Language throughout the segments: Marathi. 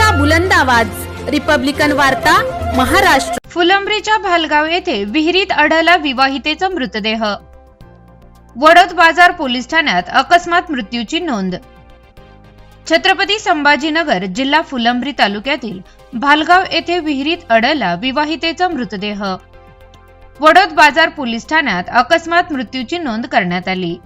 लोकशाहीचा बुलंद आवाज. रिपब्लिकन वार्ता महाराष्ट्र. फुलंब्रीच्या भालगाव येथे विहिरीत आढळला विवाहितेचा मृतदेह. वडोद बाजार पोलीस ठाण्यात अकस्मात मृत्यूची नोंद. छत्रपती संभाजीनगर जिल्हा फुलंब्री तालुक्यातील भालगाव येथे विहिरीत अडला विवाहितेचा मृतदेह. वडोद बाजार पोलीस ठाण्यात अकस्मात मृत्यूची नोंद करण्यात आली.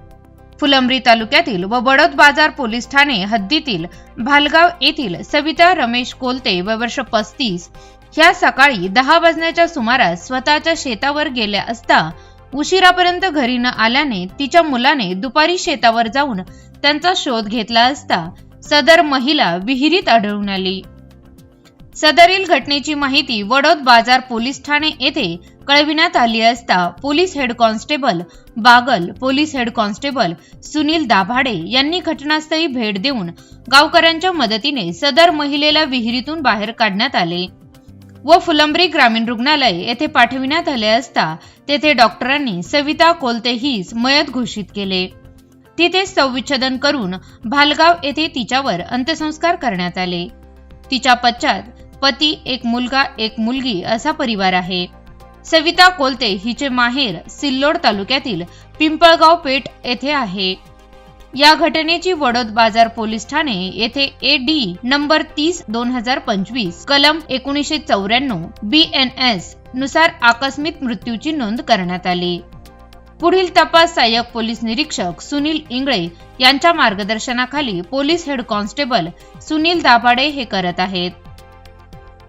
फुलंब्री तालुक्यातील व बडोद बाजार पोलीस ठाणे हद्दीतील भालगाव येथील सविता रमेश कोलते व वर्ष पस्तीस ह्या सकाळी दहा वाजण्याच्या सुमारास स्वतःच्या शेतावर गेल्या असता उशिरापर्यंत घरी न आल्याने तिच्या मुलाने दुपारी शेतावर जाऊन त्यांचा शोध घेतला असता सदर महिला विहिरीत आढळून आली. सदरील घटनेची माहिती वडोद बाजार पोलीस ठाणे येथे कळविण्यात आली असता police head constable Bagal police head constable Sunil Dabhade यांनी घटनास्थळी भेट देऊन गावकऱ्यांच्या मदतीने सदर महिलेला विहिरीतून बाहेर काढण्यात आले व फुलंब्री ग्रामीण रुग्णालय येथे पाठविण्यात आले असता तेथे डॉक्टरांनी सविता कोलते हीच मयत घोषित केले. तिथे संविच्छेदन करून भालगाव येथे तिच्यावर अंत्यसंस्कार करण्यात आले. तिच्या पश्चात पती एक मुलगा एक मुलगी असा परिवार आहे. सविता कोलते हिचे माहेर सिल्लोड तालुक्यातील पिंपळगाव पेठ येथे आहे. या घटनेची वडोद बाजार पोलीस ठाणे येथे ए डी नंबर तीस दोन हजार पंचवीस कलम एकोणीसशे चौऱ्याण्णव बी एन एसनुसार आकस्मिक मृत्यूची नोंद करण्यात आली. पुढील तपास सहाय्यक पोलीस निरीक्षक सुनील इंगळे यांच्या मार्गदर्शनाखाली police head constable Sunil Dabhade हे करत आहेत.